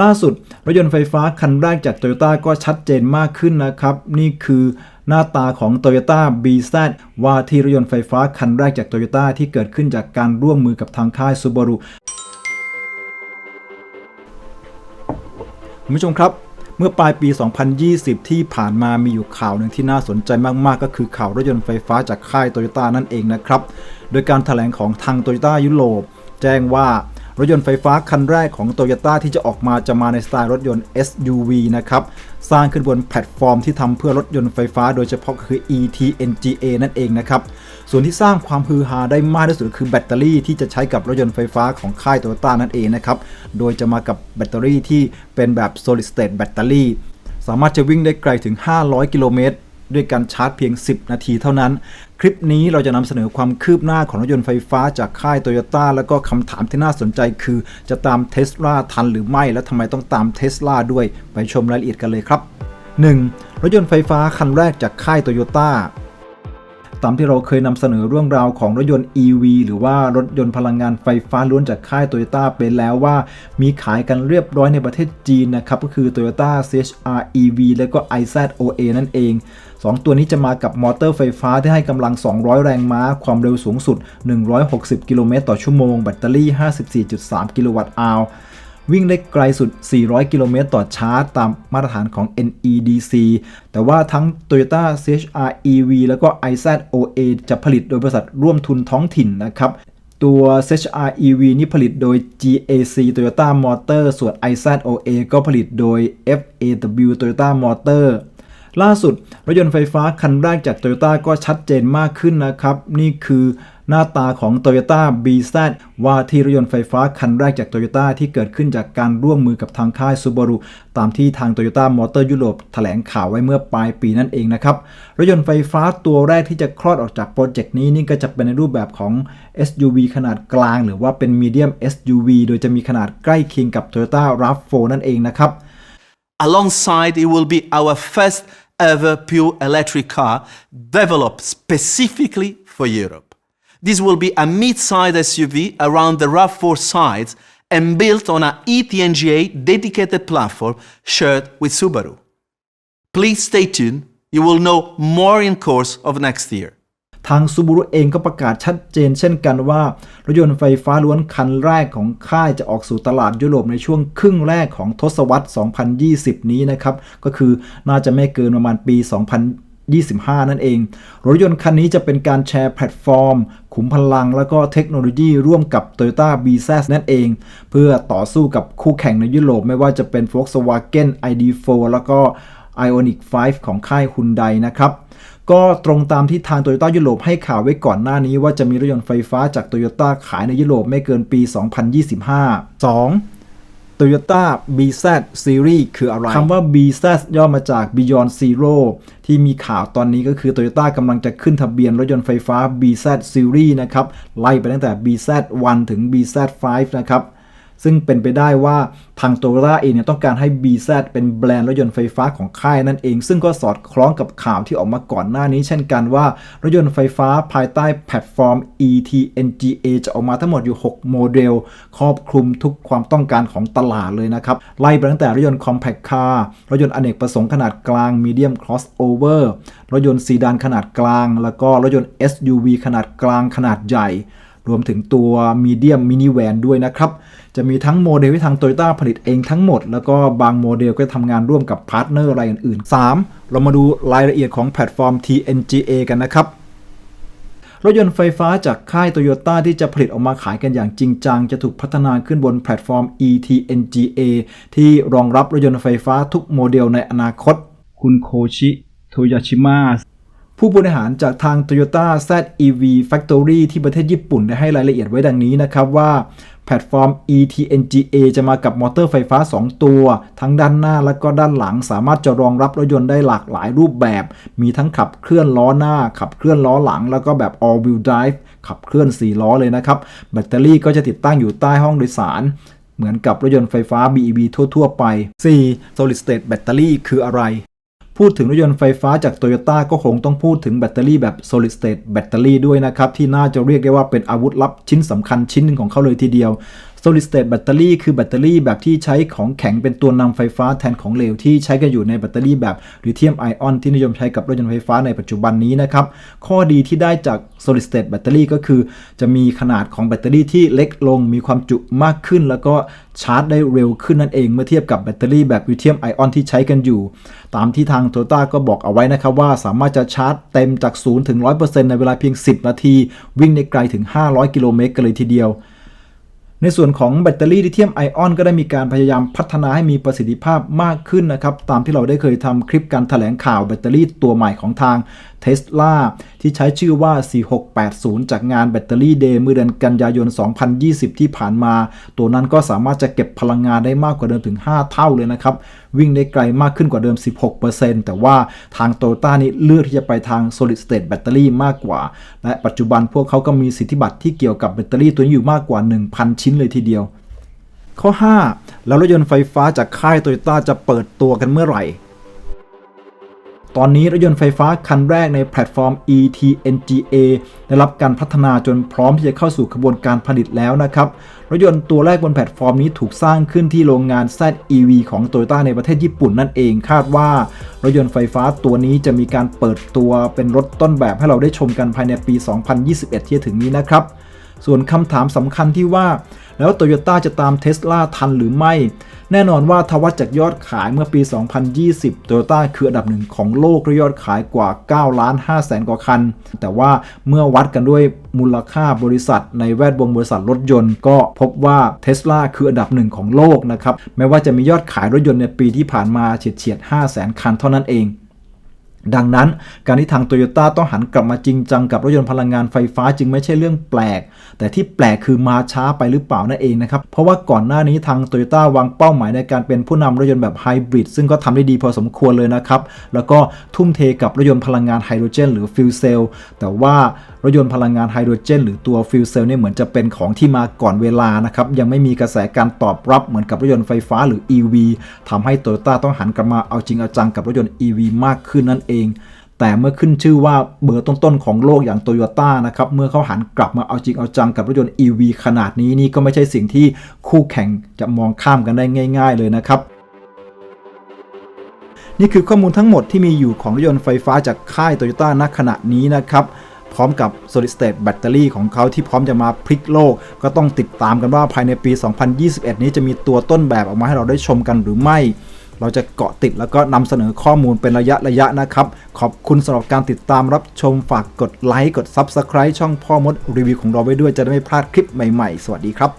ล่าสุดรถยนต์ไฟฟ้าคันแรกจาก Toyota ก็ชัดเจนมากขึ้นนะครับ นี่คือหน้าตาของ Toyota BZ ว่าที่รถยนต์ไฟฟ้าคันแรกจาก Toyota ที่เกิดขึ้นจากการร่วมมือกับทางค่าย Subaru คุณผู้ชมครับเมื่อปลายปี 2020 ที่ผ่านมามีอยู่ข่าวหนึ่งที่น่าสนใจมาก ๆ ก็คือข่าวรถยนต์ไฟฟ้าจากค่ายโตโยต้านั่นเองนะครับ โดยการถแถลงของทางโตโยต้ายุโรปแจ้งว่า รถยนต์ไฟฟ้าคันแรกของโตโยต้าที่จะออกมาจะมาในสไตล์รถยนต์ SUV นะครับ สร้างขึ้นบนแพลตฟอร์มที่ทำเพื่อรถยนต์ไฟฟ้าโดยเฉพาะคือ ETNGA นั่นเองนะครับ ส่วนที่สร้างความฮือฮาได้มากที่สุดคือแบตเตอรี่ที่จะใช้กับรถยนต์ไฟฟ้าของค่ายโตโยต้านั่นเองนะครับ โดยจะมากับแบตเตอรี่ที่เป็นแบบ solid state แบตเตอรี่สามารถจะวิ่งได้ไกลถึง 500 กิโลเมตร ด้วยการชาร์จเพียง 10 นาทีเท่านั้น คลิปนี้เราจะนำเสนอความคืบหน้าของรถยนต์ไฟฟ้าจากค่ายโตโยต้าแล้วก็คำถามที่น่าสนใจคือ จะตามเทสลาทันหรือไม่ และทำไมต้องตามเทสลาด้วย ไปชมรายละเอียดกันเลยครับ 1. รถยนต์ไฟฟ้าคันแรกจากค่ายโตโยต้า ตามที่เราเคยนำเสนอเรื่องราวของรถยนต์ EV หรือว่ารถยนต์พลังงานไฟฟ้าล้วนจากค่ายโตโยต้าเป็นแล้วว่า มีขายกันเรียบร้อยในประเทศจีนนะครับ ก็คือ Toyota CHR EV และก็ IZOA นั่นเอง 2 ตัวนี้จะมากับมอเตอร์ไฟฟ้าที่ให้กำลัง 200 แรงม้า ความเร็วสูงสุด 160 กิโลเมตรต่อชั่วโมง แบตเตอรี่ 54.3 กิโลวัตต์อาวร์ วิ่งได้ไกลสุด 400 กิโลเมตรต่อชาร์จ ตามมาตรฐานของ NEDC แต่ว่าทั้ง Toyota CHR EV แล้วก็ IZOA จะผลิตโดยบริษัทร่วมทุนท้องถิ่นนะครับตัว CHR EV นี่ผลิตโดย GAC Toyota Motor ส่วน IZOA ก็ผลิตโดย FAW Toyota Motor ล่าสุด รถยนต์ไฟฟ้าคันแรกจาก Toyota ก็ชัดเจนมากขึ้นนะครับ นี่คือ หน้าตาของ Toyota BZ ว่าที่รถยนต์ไฟฟ้าคันแรกจาก Toyota ที่เกิดขึ้นจากการร่วมมือกับทางค่าย Subaru ตามที่ทาง Toyota Motor ยุโรปแถลงข่าวไว้เมื่อปลายปีนั่นเองนะครับ รถยนต์ไฟฟ้าตัวแรกที่จะคลอดออกจากโปรเจกต์นี้นี่ก็จะเป็นในรูปแบบของ SUV ขนาดกลาง หรือว่าเป็น Medium SUV โดยจะมีขนาดใกล้เคียงกับ Toyota RAV4 นั่นเองนะครับ Alongside, it will be our first ever pure electric car developed specifically for Europe. This will be a mid-sized SUV around the RAV4 sides and built on a E ETNGA dedicated platform shared with Subaru. Please stay tuned. You will know more in course of next year. ทาง Subaru เองก็ประกาศชัดเจนเช่นกันว่า รถยนต์ไฟฟ้าล้วนคันแรกของค่ายจะออกสู่ตลาดยุโรปในช่วงครึ่งแรกของทศวรรษ 2020 นี้นะครับ ก็คือน่าจะไม่เกินประมาณปี 2025 นั่นเอง รถยนต์คันนี้จะเป็นการแชร์แพลตฟอร์ม ขุมพลังแล้วก็เทคโนโลยีร่วมกับ Toyota b z นั่นเอง เพื่อต่อสู้กับคู่แข่งในยุโรปไม่ว่าจะเป็น Volkswagen ID4 แล้วก็ Ionic 5 ของค่าย Hyundai นะครับ ก็ตรงตามที่ทางโตโยต้ายุโรปให้ข่าวไว้ก่อนหน้านี้ว่าจะมีรถยนต์ไฟฟ้าจากโตโยต้าขายในยุโรปไม่เกินปี 2025 2. Toyota BZ Series คืออะไรคำว่า BZ ย่อมาจาก Beyond Zero ที่มีข่าวตอนนี้ก็คือ Toyota กำลังจะขึ้นทะเบียนรถยนต์ไฟฟ้า BZ Series นะครับ ไล่ไปตั้งแต่ BZ1 ถึง BZ5 นะครับ ซึ่งเป็นไปได้ว่าทางโตโยต้าเองเนี่ยต้องการให้ BZ เป็นแบรนด์รถยนต์ไฟฟ้าของค่ายนั่นเอง ซึ่งก็สอดคล้องกับข่าวที่ออกมาก่อนหน้านี้ เช่นกันว่ารถยนต์ไฟฟ้าภายใต้แพลตฟอร์ม ETNGA จะออกมาทั้งหมดอยู่ 6 โมเดล ครอบคลุมทุกความต้องการของตลาดเลยนะครับ ไล่ไปตั้งแต่รถยนต์ Compact Car รถยนต์อเนกประสงค์ขนาดกลาง Medium Crossover รถยนต์ซีดานขนาดกลาง แล้วก็รถยนต์ SUV ขนาดกลางขนาดใหญ่ รวมถึงตัวมีเดียมมินิแวนด้วยนะครับ จะมีทั้งโมเดลที่ทาง Toyota ผลิตเองทั้งหมด แล้วก็บางโมเดลก็ทำงานร่วมกับพาร์ทเนอร์รายอื่นๆ 3. เรามาดูรายละเอียดของแพลตฟอร์ม TNGA กันนะครับรถยนต์ไฟฟ้าจากค่ายโตโยต้าที่จะผลิตออกมาขายกันอย่างจริงจัง จะถูกพัฒนาขึ้นบนแพลตฟอร์ม ETNGA ที่รองรับรถยนต์ไฟฟ้าทุกโมเดลในอนาคต คุณโคชิโทยาชิมะ ผู้บริหารจากทาง Toyota ZEV Factory ที่ประเทศญี่ปุ่นได้ให้รายละเอียดไว้ดังนี้นะครับว่าแพลตฟอร์ม ETNGA จะมากับมอเตอร์ไฟฟ้า 2 ตัว ทั้งด้านหน้าและก็ด้านหลังสามารถจะรองรับรถยนต์ได้หลากหลายรูปแบบ มีทั้งขับเคลื่อนล้อหน้า ขับเคลื่อนล้อหลัง แล้วก็แบบ all wheel drive ขับเคลื่อน 4 ล้อเลยนะครับ แบตเตอรี่ก็จะติดตั้งอยู่ใต้ห้องโดยสารเหมือนกับรถยนต์ไฟฟ้า BEV ทั่ว ๆ ไป 4. Solid State Battery คืออะไร พูดถึงรถยนต์ไฟฟ้าจากโตโยต้าก็คงต้องพูดถึงแบตเตอรี่แบบ solid state แบตเตอรี่ด้วยนะครับ ที่น่าจะเรียกได้ว่าเป็นอาวุธลับชิ้นสำคัญชิ้นหนึ่งของเขาเลยทีเดียว solid state battery คือแบตเตอรี่แบบที่ใช้ของแข็งเป็นตัวนำไฟฟ้าแทนของเหลวที่ใช้กันอยู่ในแบตเตอรี่แบบลิเธียมไอออนที่นิยมใช้กับรถยนต์ไฟฟ้าในปัจจุบันนี้นะครับ ข้อดีที่ได้จาก solid state battery ก็คือ จะมีขนาดของแบตเตอรี่ที่เล็กลง มีความจุมากขึ้น แล้วก็ชาร์จได้เร็วขึ้นนั่นเองเมื่อเทียบกับแบตเตอรี่แบบลิเธียมไอออนที่ใช้กันอยู่ ตามที่ทาง Toyota ก็บอกเอาไว้นะครับว่าสามารถจะชาร์จเต็มจาก0ถึง100%ในเวลาเพียง 10 นาที วิ่งได้ไกลถึง 500 กิโลเมตรกันเลยทีเดียว ในส่วนของแบตเตอรี่ลิเธียมไอออนก็ได้มีการพยายามพัฒนาให้มีประสิทธิภาพมากขึ้นนะครับ ตามที่เราได้เคยทำคลิปการถแถลงข่าวแบตเตอรี่ตัวใหม่ของทาง Tesla ที่ใช้ชื่อว่า 4680 จากงานแบตเตอรี่เดย์เมื่อเดือนกันยายน 2020 ที่ผ่านมา ตัวนั้นก็สามารถจะเก็บพลังงานได้มากกว่าเดิมถึง 5 เท่าเลยนะครับ วิ่งได้ไกลมากขึ้นกว่าเดิม 16%แต่ว่าทางโตโยต้านี่เลือกที่จะไปทาง solid state battery มากกว่า และปัจจุบันพวกเขาก็มีสิทธิบัตรที่เกี่ยวกับแบตเตอรี่ตัวนี้อยู่มากกว่า 1,000 ชิ้นเลยทีเดียว ข้อ 5 แล้วรถยนต์ไฟฟ้าจากค่ายโตโยต้าจะเปิดตัวกันเมื่อไหร่ ตอนนี้รถยนต์ไฟฟ้าคันแรกในแพลตฟอร์ม ETNGA ได้รับการพัฒนาจนพร้อมที่จะเข้าสู่กระบวนการผลิตแล้วนะครับ รถยนต์ตัวแรกบนแพลตฟอร์มนี้ถูกสร้างขึ้นที่โรงงาน ZEV ของ Toyota ในประเทศญี่ปุ่นนั่นเองคาดว่า รถยนต์ไฟฟ้าตัวนี้จะมีการเปิดตัวเป็นรถต้นแบบให้เราได้ชมกันภายในปี 2021 ที่จะถึงนี้นะครับส่วนคำถามสำคัญที่ว่า แล้วโตโยต้าจะตามเทสลาทันหรือไม่ แน่นอนว่าทวัดจากยอดขายเมื่อปี 2020โตโยต้าคืออันดับหนึ่งของโลกด้วยยอดขายกว่า 9 ล้าน5แสนกว่าคัน แต่ว่าเมื่อวัดกันด้วยมูลค่าบริษัทในแวดวงบริษัทรถยนต์ ก็พบว่าเทสลาคืออันดับหนึ่งของโลกนะครับแม้ว่าจะมียอดขายรถยนต์ในปีที่ผ่านมาเฉียดเฉียด5แสนคันเท่านั้นเอง ดังนั้นการที่ทางโตโยต้าต้องหันกลับมาจริงจังกับรถยนต์พลังงานไฟฟ้าจึงไม่ใช่เรื่องแปลก แต่ที่แปลกคือมาช้าไปหรือเปล่านั่นเองนะครับ เพราะว่าก่อนหน้านี้ทางโตโยต้าวางเป้าหมายในการเป็นผู้นำรถยนต์แบบไฮบริดซึ่งก็ทำได้ดีพอสมควรเลยนะครับ แล้วก็ทุ่มเทกับรถยนต์พลังงานไฮโดรเจน หรือฟิวเซลแต่ว่ารถยนต์พลังงานไฮโดรเจน หรือตัวฟิวเซลเนี่ยเหมือนจะเป็นของที่มาก่อนเวลานะครับยังไม่มีกระแสการตอบรับเหมือนกับรถยนต์ไฟฟ้าหรือ EV ทำให้โตโยต้าต้องหันกลับมาเอาจริงเอาจังกับรถยนต์ EV มากขึ้นนั่นเอง แต่เมื่อขึ้นชื่อว่าเบอร์ต้นๆของโลกอย่างโตโยต้านะครับ เมื่อเขาหันกลับมาเอาจริงเอาจังกับรถยนต์ EV ขนาดนี้นี่ก็ไม่ใช่สิ่งที่คู่แข่งจะมองข้ามกันได้ง่าย ๆ เลยนะครับนี่คือข้อมูลทั้งหมดที่มีอยู่ของรถยนต์ไฟฟ้าจากค่ายโตโยต้าณขณะนี้นะครับ พร้อมกับ solid state battery ของเขาที่พร้อมจะมาพลิกโลก ก็ต้องติดตามกันว่าภายในปี 2021 นี้จะมีตัวต้นแบบออกมาให้เราได้ชมกันหรือไม่ เราจะเกาะติดแล้วก็นำเสนอข้อมูลเป็นระยะระยะนะครับ ขอบคุณสำหรับการติดตามรับชมฝากกดไลค์กด Subscribe ช่องพ่อมดรีวิวของเราไว้ด้วยจะได้ไม่พลาดคลิปใหม่ๆ สวัสดีครับ